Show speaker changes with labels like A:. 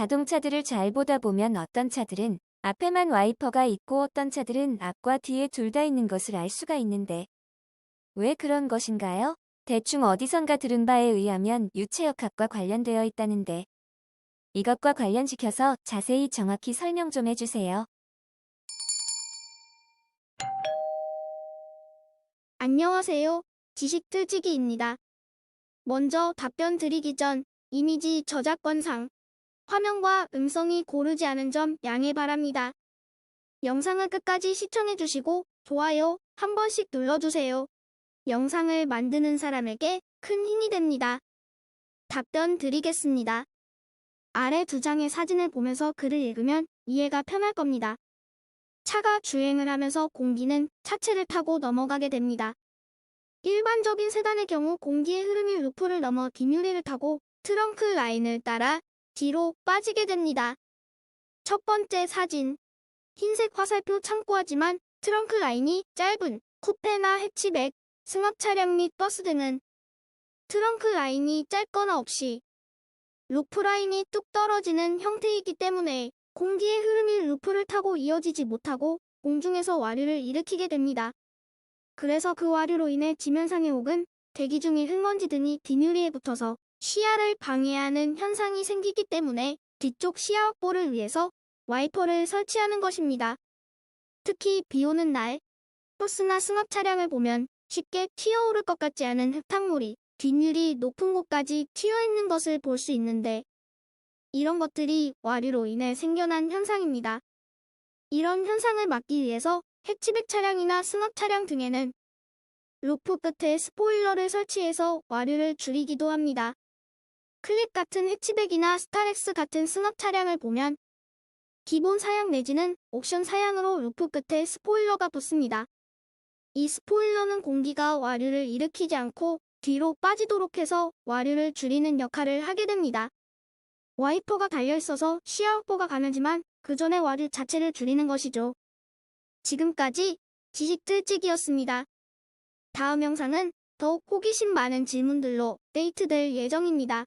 A: 자동차들을 잘 보다 보면 어떤 차들은 앞에만 와이퍼가 있고 어떤 차들은 앞과 뒤에 둘 다 있는 것을 알 수가 있는데 왜 그런 것인가요? 대충 어디선가 들은 바에 의하면 유체역학과 관련되어 있다는데 이것과 관련시켜서 자세히 정확히 설명 좀 해주세요.
B: 안녕하세요. 지식틀지기입니다. 먼저 답변 드리기 전 이미지 저작권상 화면과 음성이 고르지 않은 점 양해 바랍니다. 영상을 끝까지 시청해주시고 좋아요 한 번씩 눌러주세요. 영상을 만드는 사람에게 큰 힘이 됩니다. 답변 드리겠습니다. 아래 두 장의 사진을 보면서 글을 읽으면 이해가 편할 겁니다. 차가 주행을 하면서 공기는 차체를 타고 넘어가게 됩니다. 일반적인 세단의 경우 공기의 흐름이 루프를 넘어 뒷유리를 타고 트렁크 라인을 따라 뒤로 빠지게 됩니다. 첫 번째 사진. 흰색 화살표 참고하지만 트렁크 라인이 짧은 쿠페나 해치백, 승합 차량 및 버스 등은 트렁크 라인이 짧거나 없이 루프 라인이 뚝 떨어지는 형태이기 때문에 공기의 흐름이 루프를 타고 이어지지 못하고 공중에서 와류를 일으키게 됩니다. 그래서 그 와류로 인해 지면상의 혹은 대기 중의 흙먼지 등이 뒷유리에 붙어서 시야를 방해하는 현상이 생기기 때문에 뒤쪽 시야 확보를 위해서 와이퍼를 설치하는 것입니다. 특히 비 오는 날 버스나 승합 차량을 보면 쉽게 튀어오를 것 같지 않은 흙탕물이 뒷유리 높은 곳까지 튀어 있는 것을 볼 수 있는데 이런 것들이 와류로 인해 생겨난 현상입니다. 이런 현상을 막기 위해서 해치백 차량이나 승합 차량 등에는 루프 끝에 스포일러를 설치해서 와류를 줄이기도 합니다. 클립 같은 해치백이나 스타렉스 같은 승합 차량을 보면 기본 사양 내지는 옵션 사양으로 루프 끝에 스포일러가 붙습니다. 이 스포일러는 공기가 와류를 일으키지 않고 뒤로 빠지도록 해서 와류를 줄이는 역할을 하게 됩니다. 와이퍼가 달려있어서 시야 확보가 가능하지만 그 전에 와류 자체를 줄이는 것이죠. 지금까지 지식틀찍이었습니다. 다음 영상은 더욱 호기심 많은 질문들로 데이트될 예정입니다.